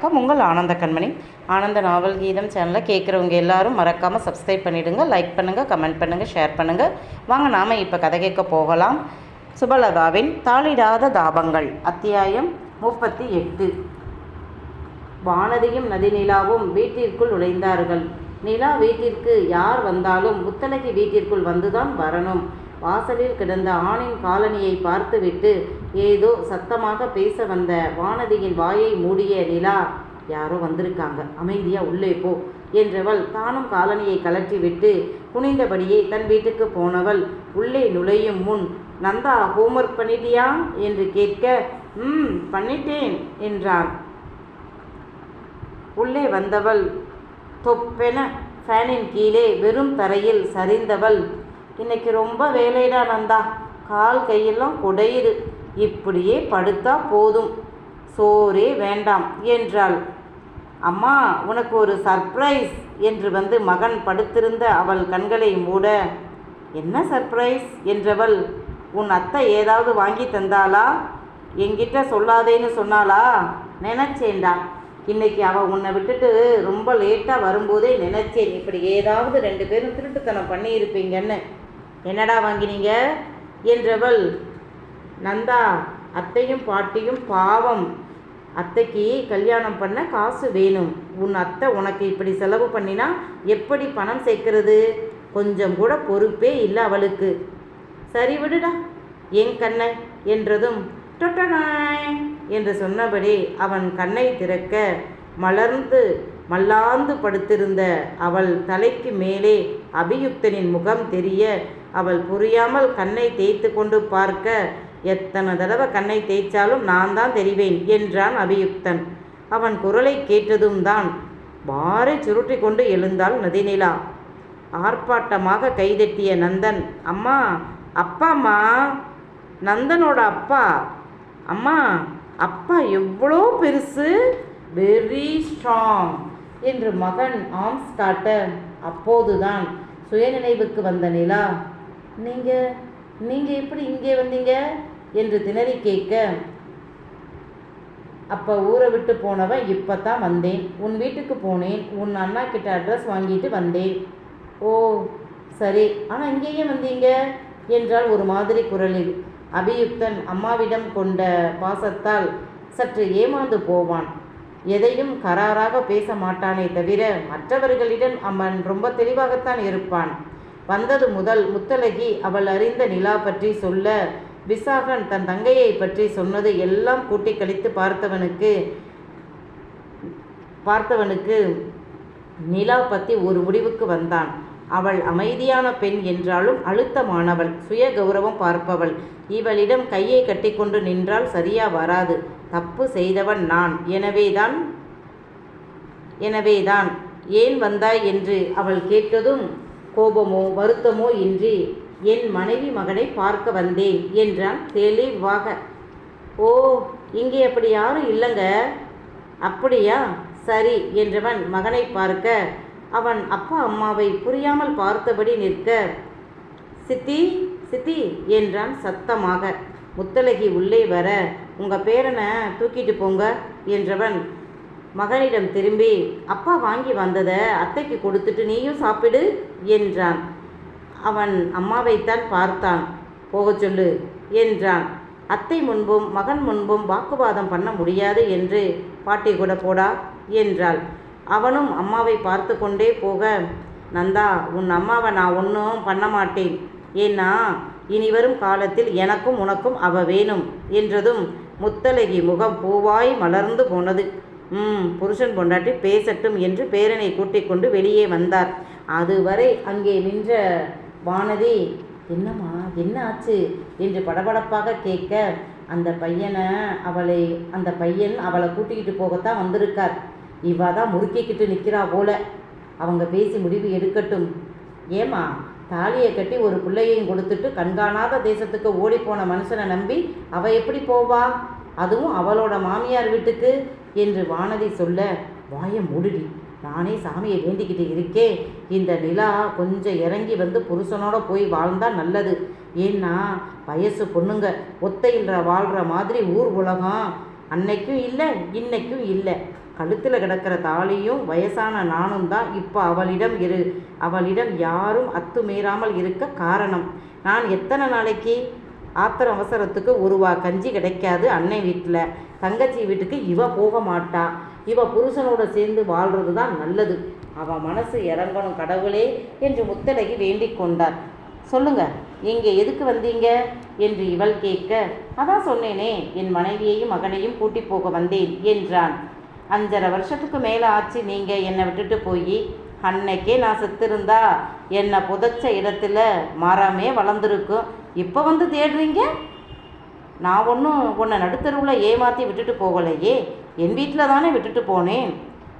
வணக்கம். உங்கள் ஆனந்த கண்மணி. ஆனந்த நாவல் கீதம் சேனலை கேட்குறவங்க எல்லாரும் மறக்காமல் சப்ஸ்கிரைப் பண்ணிவிடுங்க லைக் பண்ணுங்கள் கமெண்ட் பண்ணுங்கள் ஷேர் பண்ணுங்கள் வாங்க நாம் இப்போ கதை கேட்க போகலாம். சுபலதாவின் தாளிடாத தாபங்கள் அத்தியாயம் முப்பத்தி எட்டு. வானதியும் நதிநிலாவும் வீட்டிற்குள் நுழைந்தார்கள். நிலா வீட்டிற்கு யார் வந்தாலும் முத்தலகி வீட்டிற்குள் வந்துதான் வரணும். வாசலில் கிடந்த ஆணின் காலனியை பார்த்துவிட்டு ஏதோ சத்தமாக பேச வந்த வானதியின் வாயை மூடிய நிலா யாரோ வந்திருக்காங்க. அமைதியா உள்ளே போ என்றவள் தானும் காலனியை கலற்றிவிட்டு குனிந்தபடியே தன் வீட்டுக்கு போனவள் உள்ளே நுழையும் முன் நந்தா ஹோம்ஒர்க் பண்ணிட்டியா? என்று கேட்க ம் பண்ணிட்டேன் என்றான். உள்ளே வந்தவள் தொப்பென ஃபேனின் கீழே வெறும் தரையில் சரிந்தவள் இன்னைக்கு ரொம்ப வேலைடா நந்தா. கால் கையெல்லாம் குடையுது. இப்படியே படுத்தா போதும். சோறே வேண்டாம் என்றாள். அம்மா உனக்கு ஒரு சர்ப்ரைஸ் என்று வந்து மகன் படுத்திருந்த அவள் கண்களை மூட. என்ன சர்ப்ரைஸ் என்றவள் உன் அத்தை ஏதாவது வாங்கி தந்தாளா? என்கிட்ட சொல்லாதேன்னு சொன்னாளா? நினச்சேன்டா. இன்னைக்கு அவள் உன்னை விட்டுட்டு ரொம்ப லேட்டாக வரும்போதே நினச்சேன். இப்படி ஏதாவது ரெண்டு பேரும் திருட்டுத்தனம் பண்ணியிருப்பீங்கன்னு. என்னடா வாங்கினீங்க? என்றவள் நந்தா அத்தையும் பாட்டியும் பாவம். அத்தைக்கு கல்யாணம் பண்ண காசு வேணும். உன் அத்தை உனக்கு இப்படி செலவு பண்ணினா எப்படி பணம் சேர்க்கிறது? கொஞ்சம் கூட பொறுப்பே இல்லை அவளுக்கு. சரி விடுடா என் கண்ணை என்றதும் டொட்டனாய் என்று சொன்னபடி அவன் கண்ணை திறக்க மலர்ந்து மல்லாந்து படுத்திருந்த அவள் தலைக்கு மேலே அபியுக்தனின் முகம் தெரிய அவள் புரியாமல் கண்ணை தேய்த்து கொண்டு பார்க்க எத்தனை தடவை கண்ணை தேய்ச்சாலும் நான் தான் தெரிவேன் என்றான் அபியுக்தன். அவன் குரலை கேட்டதும் தான் பாரை சுருட்டி கொண்டு எழுந்தாள் நதிநிலா. ஆர்ப்பாட்டமாக கைதட்டிய நந்தன் அம்மா அப்பாம்மா நந்தனோட அப்பா. அம்மா அப்பா எவ்வளோ பெருசு? வெரி ஸ்ட்ராங் என்று மகன் ஆம்ஸ் காட்ட அப்போதுதான் சுயநினைவுக்கு வந்த நிலா நீங்கள் நீங்கள் எப்படி இங்கே வந்தீங்க? என்று திணறி கேட்க அப்போ ஊரை விட்டு போனவன் இப்போ தான் வந்தேன். உன் வீட்டுக்கு போனேன். உன் அண்ணா கிட்ட அட்ரஸ் வாங்கிட்டு வந்தேன். ஓ சரி. ஆனால் இங்கேயே வந்தீங்க? என்றால் ஒரு மாதிரி குரலில். அபியுக்தன் அம்மாவிடம் கொண்ட பாசத்தால் சற்று ஏமாந்து போவான். எதையும் கராராக பேச மாட்டானே தவிர மற்றவர்களிடம் அவன் ரொம்ப தெளிவாகத்தான் இருப்பான். வந்தது முதல் முத்தலகி அவள் அறிந்த நிலா பற்றி சொல்ல விசாகன் தன் தங்கையை பற்றி சொன்னது எல்லாம் கூட்டி கழித்து பார்த்தவனுக்கு பார்த்தவனுக்கு நிலா பற்றி ஒரு முடிவுக்கு வந்தான். அவள் அமைதியான பெண் என்றாலும் அழுத்தமானவள் சுய கௌரவம் பார்ப்பவள். இவளிடம் கையை கட்டிக்கொண்டு நின்றால் சரியா வராது. தப்பு செய்தவன் நான். எனவேதான் எனவேதான் ஏன் வந்தாய் என்று அவள் கேட்டதும் கோபமோ வருத்தமோ இன்றி என் மனைவி மகனை பார்க்க வந்தேன் என்றான் தெளிவாக ஓ இங்கே அப்படி யாரும் இல்லைங்க? அப்படியா? சரி என்றவன் மகனை பார்க்க. அவன் அப்பா அம்மாவை புரியாமல் பார்த்தபடி நிற்க. சித்தி சித்தி என்றான் சத்தமாக. முத்தலகி உள்ளே வர உங்கள் பேரனை தூக்கிட்டு போங்க என்றவன் மகனிடம் திரும்பி அப்பா வாங்கி வந்ததை அத்தைக்கு கொடுத்துட்டு நீயும் சாப்பிடு என்றான். அவன் அம்மாவைத்தான் பார்த்தான். போகச் சொல்லு என்றான். அத்தை முன்பும் மகன் முன்பும் வாக்குவாதம் பண்ண முடியாது என்று பாட்டி கூட போடா என்றாள். அவனும் அம்மாவை பார்த்து கொண்டே போக நந்தா உன் அம்மாவை நான் ஒன்றும் பண்ண மாட்டேன். ஏன்னா இனி வரும் காலத்தில் எனக்கும் உனக்கும் அவ வேணும் என்றதும் முத்தலகி முகம் பூவாய் மலர்ந்து போனது. புருஷன் பொண்டாட்டி பேசட்டும் என்று பேரனை கூட்டிக் கொண்டு வெளியே வந்தார். அதுவரை அங்கே நின்ற வானதி என்னம்மா என்ன ஆச்சு? என்று படபடப்பாக கேட்க அந்த பையனை அவளை அந்த பையன் அவளை கூட்டிக்கிட்டு போகத்தான் வந்திருக்கார். இவ தான் முறுக்கிக்கிட்டு நிற்கிறா போல. அவங்க பேசி முடிவு எடுக்கட்டும். ஏமா தாலியை கட்டி ஒரு பிள்ளையையும் கொடுத்துட்டு கண்காணாத தேசத்துக்கு ஓடிப்போன மனுஷனை நம்பி அவள் எப்படி போவா? அதுவும் அவளோட மாமியார் வீட்டுக்கு என்று வானதி சொல்ல வாயம் மூடுடி நானே சாமியை வேண்டிக்கிட்டு இருக்கே. இந்த நிலா கொஞ்சம் இறங்கி வந்து புருஷனோட போய் வாழ்ந்தா நல்லது. ஏன்னா வயசு பொண்ணுங்க ஒத்தையில் வாழ்கிற மாதிரி ஊர் உலகம். அன்னைக்கும் இல்லை இன்னைக்கும் இல்லை. கழுத்தில் கிடக்கிற தாலியும் வயசான நானும் தான் இப்போ அவளிடம் இரு. அவளிடம் யாரும் அத்துமீறாமல் இருக்க காரணம். நான் எத்தனை நாளைக்கு ஆத்திர அவசரத்துக்கு ஒருவா கஞ்சி கிடைக்காது அன்னை வீட்டில். தங்கச்சி வீட்டுக்கு இவ போக மாட்டா. இவ புருஷனோட சேர்ந்து வாழ்றது தான் நல்லது. அவன் மனசு இறங்கணும் கடவுளே என்று முத்தழகி வேண்டிக் கொண்டார். சொல்லுங்க இங்கே எதுக்கு வந்தீங்க? என்று இவள் கேட்க அதான் சொன்னேனே என் மனைவியையும் மகனையும் கூட்டி போக வந்தேன் என்றான். அஞ்சரை வருஷத்துக்கு மேலே ஆச்சு நீங்கள் என்னை விட்டுட்டு போய். அன்னைக்கே நான் செத்திருந்தா என்னை புதைச்ச இடத்துல மரமே வளர்ந்துருக்கும். இப்போ வந்து தேடுறீங்க? நான் ஒன்றும் உன்னை நடுத்தருவில் ஏமாற்றி விட்டுட்டு போகலையே. என் வீட்டில் தானே விட்டுட்டு போனேன்.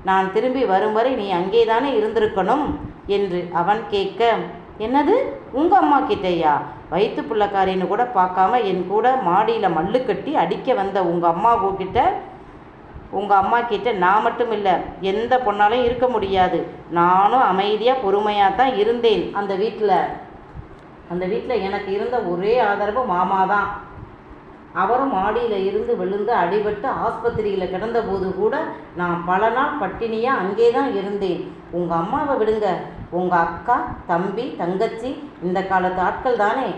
நான் திரும்பி வரும் வரை நீ அங்கே தானே இருந்திருக்கணும் என்று அவன் கேட்க என்னது? உங்கள் அம்மா கிட்டேயா? வயிற்று பிள்ளைக்காரின்னு கூட பார்க்காம என் கூட மாடியில் மல்லு கட்டி அடிக்க வந்த உங்கள் அம்மா கிட்ட? உங்கள் அம்மா கிட்ட நான் மட்டும் இல்லை எந்த பொண்ணாலையும் இருக்க முடியாது. நானும் அமைதியாக பொறுமையாக தான் இருந்தேன் அந்த வீட்டில் அந்த வீட்டில் எனக்கு இருந்த ஒரே ஆதரவு மாமா தான் அவரும் மாடியில் இருந்து விழுந்து அடிபட்டு ஆஸ்பத்திரியில் கிடந்தபோது கூட நான் பல நாள் பட்டினியாக அங்கே தான் இருந்தேன். உங்கள் அம்மாவை விடுங்க. உங்கள் அக்கா தம்பி தங்கச்சி இந்த காலத்து ஆட்கள் தானே.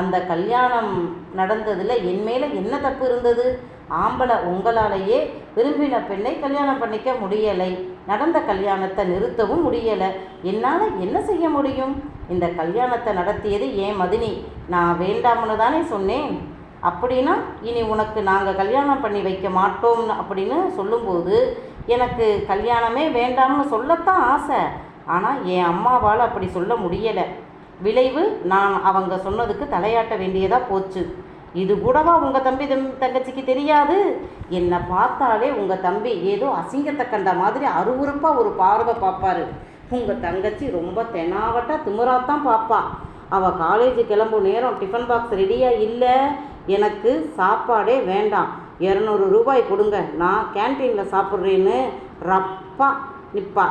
அந்த கல்யாணம் நடந்ததில் என் மேலே என்ன தப்பு இருந்தது? ஆம்பளை உங்களாலேயே விரும்பின பெண்ணை கல்யாணம் பண்ணிக்க முடியலை. நடந்த கல்யாணத்தை நிறுத்தவும் முடியலை. என்னால் என்ன செய்ய முடியும்? இந்த கல்யாணத்தை நடத்தியது ஏன் மதினி? நான் வேண்டாம்னு தானே சொன்னேன். அப்படின்னா இனி உனக்கு நாங்கள் கல்யாணம் பண்ணி வைக்க மாட்டோம் அப்படின்னு சொல்லும்போது எனக்கு கல்யாணமே வேண்டாம்னு சொல்லத்தான் ஆசை. ஆனால் என் அம்மாவால் அப்படி சொல்ல முடியலை. விளைவு நான் அவங்க சொன்னதுக்கு தலையாட்ட வேண்டியதாக போச்சு. இது கூடவா உங்கள் தம்பி தம் தங்கச்சிக்கு தெரியாது? என்னை பார்த்தாலே உங்கள் தம்பி ஏதோ அசிங்கத்தை கண்ட மாதிரி அருவருப்பாக ஒரு பார்வை பார்ப்பாரு. உங்கள் தங்கச்சி ரொம்ப தெனாவட்டா திமுறாத்தான் பார்ப்பா அவள் காலேஜ் கிளம்பும் நேரம் டிஃபன் பாக்ஸ் ரெடியாக இல்லை? எனக்கு சாப்பாடே வேண்டாம். இரநூறு ரூபாய் கொடுங்க. நான் கேன்டீனில் சாப்பிட்றேன்னு ரப்பா நிற்பா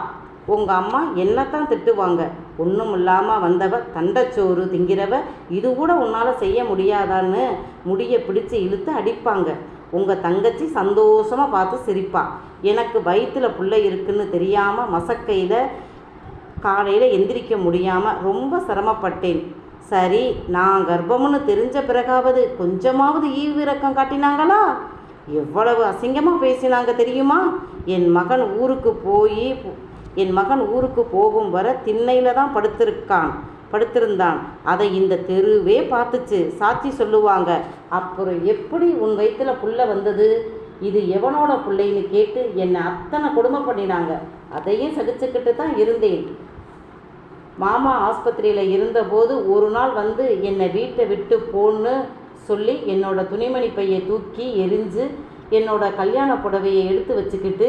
உங்கள் அம்மா என்னத்தான் திட்டுவாங்க? ஒன்றும் இல்லாமல் வந்தவ தண்டச்சோறு திங்கிறவ இது கூட உன்னால் செய்ய முடியாதான்னு முடியை பிடிச்சு இழுத்து அடிப்பாங்க. உங்கள் தங்கச்சி சந்தோஷமாக பார்த்து சிரிப்பா. எனக்கு வயிற்றில் பிள்ளை இருக்குன்னு தெரியாமல் மசக்கையில் காலையில் எந்திரிக்க முடியாமல் ரொம்ப சிரமப்பட்டேன். சரி நான் கர்ப்பம்னு தெரிஞ்ச பிறகாவது கொஞ்சமாவது ஈவிரக்கம் காட்டினாங்களா? எவ்வளவு அசிங்கமாக பேசினாங்க தெரியுமா? என் மகன் ஊருக்கு போய் என் மகன் ஊருக்கு போகும் வர திண்ணையில் தான் படுத்திருக்கான் படுத்திருந்தான். அதை இந்த தெருவே பார்த்துச்சு. சாட்சி சொல்லுவாங்க. அப்புறம் எப்படி உன் வயிற்றுல புள்ள வந்தது? இது எவனோட பிள்ளைன்னு கேட்டு என்னை அத்தனை கொடுமை பண்ணினாங்க. அதையும் சகிச்சுக்கிட்டு தான் இருந்தேன். மாமா ஆஸ்பத்திரியில் இருந்தபோது ஒரு நாள் வந்து என்னை வீட்டை விட்டு போன்னு சொல்லி என்னோட துணிமணி பையை தூக்கி எரிஞ்சு என்னோட கல்யாண புடவையை எடுத்து வச்சுக்கிட்டு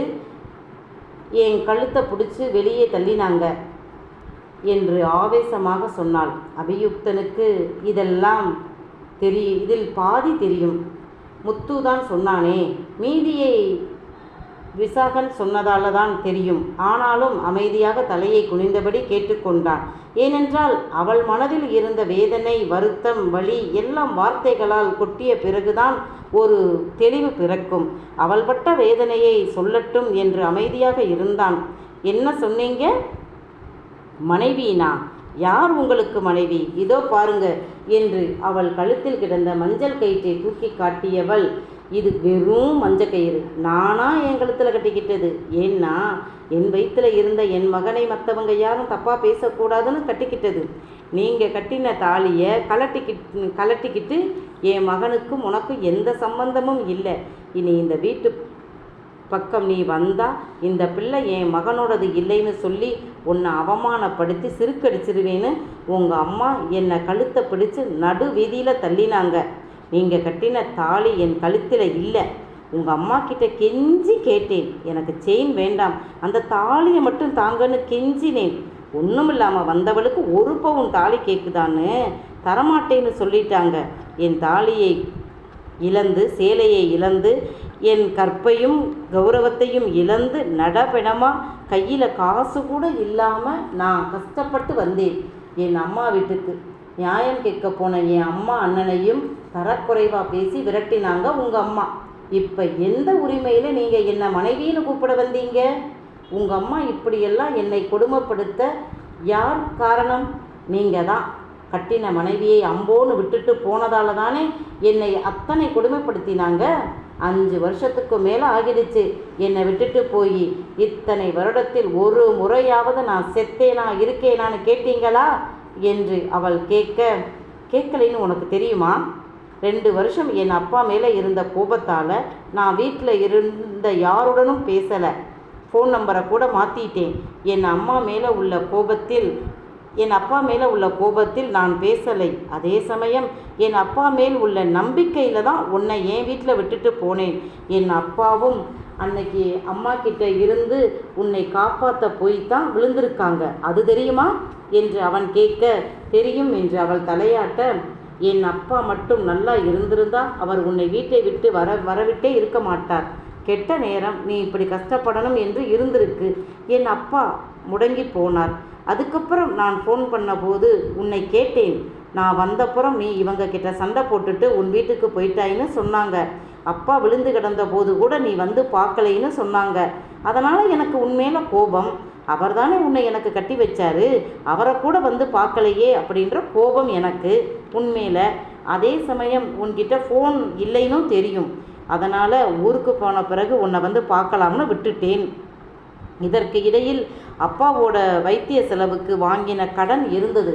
என் கழுத்தை பிடிச்சி வெளியே தள்ளினாங்க என்று ஆவேசமாக சொன்னாள். அபியுக்தனுக்கு இதெல்லாம் தெரியும் இதில் பாதி தெரியும். முத்து தான் சொன்னானே மீதியை விசாகன் சொன்னதால தான் தெரியும். ஆனாலும் அமைதியாக தலையை குனிந்தபடி கேட்டுக்கொண்டான். ஏனென்றால் அவள் மனதில் இருந்த வேதனை வருத்தம் வலி எல்லாம் வார்த்தைகளால் கொட்டிய பிறகுதான் ஒரு தெளிவு பிறக்கும். அவள் பட்ட வேதனையை சொல்லட்டும் என்று அமைதியாக இருந்தான். என்ன சொன்னீங்க? மனைவினா. யார் உங்களுக்கு மனைவி? இதோ பாருங்க என்று அவள் கழுத்தில் கிடந்த மஞ்சள் கயிற்றை தூக்கி காட்டியவள். இது வெறும் மஞ்ச கயிறு. நானா என் கழுத்தில் கட்டிக்கிட்டது. ஏன்னா என் வயிற்றில் இருந்த என் மகனை மற்றவங்க யாரும் தப்பாக பேசக்கூடாதுன்னு கட்டிக்கிட்டது. நீங்கள் கட்டின தாலியை கலட்டிக்கிட்டு கலட்டிக்கிட்டு என் மகனுக்கும் உனக்கும் எந்த சம்பந்தமும் இல்லை. இனி இந்த வீட்டு பக்கம் நீ வந்தா இந்த பிள்ளை என் மகனோடது இல்லைன்னு சொல்லி உன்னை அவமானப்படுத்தி சிறுக்கடிச்சிருவேன்னு உங்கள் அம்மா என்னை கழுத்தை பிடிச்சு நடு வீதியில் தள்ளினாங்க. நீங்கள் கட்டின தாலி என் கழுத்தில் இல்லை. உங்கள் அம்மா கிட்ட கெஞ்சி கேட்டேன். எனக்கு செயின் வேண்டாம். அந்த தாலியை மட்டும் தாங்கன்னு கெஞ்சினேன். ஒன்றும் இல்லாமல் வந்தவளுக்கு ஒரு பவுன் தாலி கேட்குதான்னு தரமாட்டேன்னு சொல்லிட்டாங்க. என் தாலியை இழந்து சேலையை இழந்து என் கற்பையும் கௌரவத்தையும் இழந்து நடபெணமாக கையில் காசு கூட இல்லாமல் நான் கஷ்டப்பட்டு வந்தேன். என் அம்மா வீட்டுக்கு நியாயம் கேட்க போன என் அம்மா அண்ணனையும் தரக்குறைவாக பேசி விரட்டினாங்க உங்கள் அம்மா. இப்போ எந்த உரிமையில் நீங்கள் என்னை மனைவின்னு கூப்பிட வந்தீங்க? உங்கள் அம்மா இப்படியெல்லாம் என்னை கொடுமைப்படுத்த யார் காரணம்? நீங்கள் தான். கட்டின மனைவியை அம்போன்னு விட்டுட்டு போனதால தானே என்னை அத்தனை கொடுமைப்படுத்தினாங்க? அஞ்சு வருஷத்துக்கு மேலே ஆகிடுச்சு. என்னை விட்டுட்டு போய் இத்தனை வருடத்தில் ஒரு முறையாவது நான் செத்தேனா இருக்கேனான்னு கேட்டீங்களா? என்று அவள் கேட்க கேட்கலைன்னு உனக்கு தெரியுமா? ரெண்டு வருஷம் என் அப்பா மேலே இருந்த கோபத்தால் நான் வீட்டில் இருந்த யாருடனும் பேசலை. ஃபோன் நம்பரை கூட மாற்றிட்டேன் என் அம்மா மேலே உள்ள கோபத்தில் என் அப்பா மேலே உள்ள கோபத்தில் நான் பேசலை. அதே சமயம் என் அப்பா மேல் உள்ள நம்பிக்கையில் தான் உன்னை என் வீட்டில் விட்டுட்டு போனேன். என் அப்பாவும் அன்னைக்கு அம்மா கிட்ட இருந்து உன்னை காப்பாற்ற போய் தான் விழுந்திருக்காங்க. அது தெரியுமா? என்று அவன் கேட்க தெரியும் என்று அவள் தலையாட்ட என் அப்பா மட்டும் நல்லா இருந்திருந்தா அவர் உன்னை வீட்டை விட்டு வர வரவிட்டே இருக்க மாட்டார். கெட்ட நேரம் நீ இப்படி கஷ்டப்படணும் என்று இருந்திருக்கு. என் அப்பா முடங்கி போனார். அதுக்கப்புறம் நான் ஃபோன் பண்ணபோது உன்னை கேட்டேன். நான் வந்தப்புறம் நீ இவங்க கிட்ட சண்டை போட்டுட்டு உன் வீட்டுக்கு போயிட்டாயின்னு சொன்னாங்க. அப்பா விழுந்து கிடந்த போது கூட நீ வந்து பார்க்கலைன்னு சொன்னாங்க. அதனால் எனக்கு உண்மையில கோபம். அவர் தானே உன்னை எனக்கு கட்டி வச்சாரு. அவரை கூட வந்து பார்க்கலையே அப்படின்ற கோபம் எனக்கு உண்மையில் அதே சமயம் உன்கிட்ட ஃபோன் இல்லைன்னு தெரியும். அதனால் ஊருக்கு போன பிறகு உன்னை வந்து பார்க்கலாம்னு விட்டுட்டேன். இதற்கு இடையில் அப்பாவோட வைத்திய செலவுக்கு வாங்கின கடன் இருந்தது.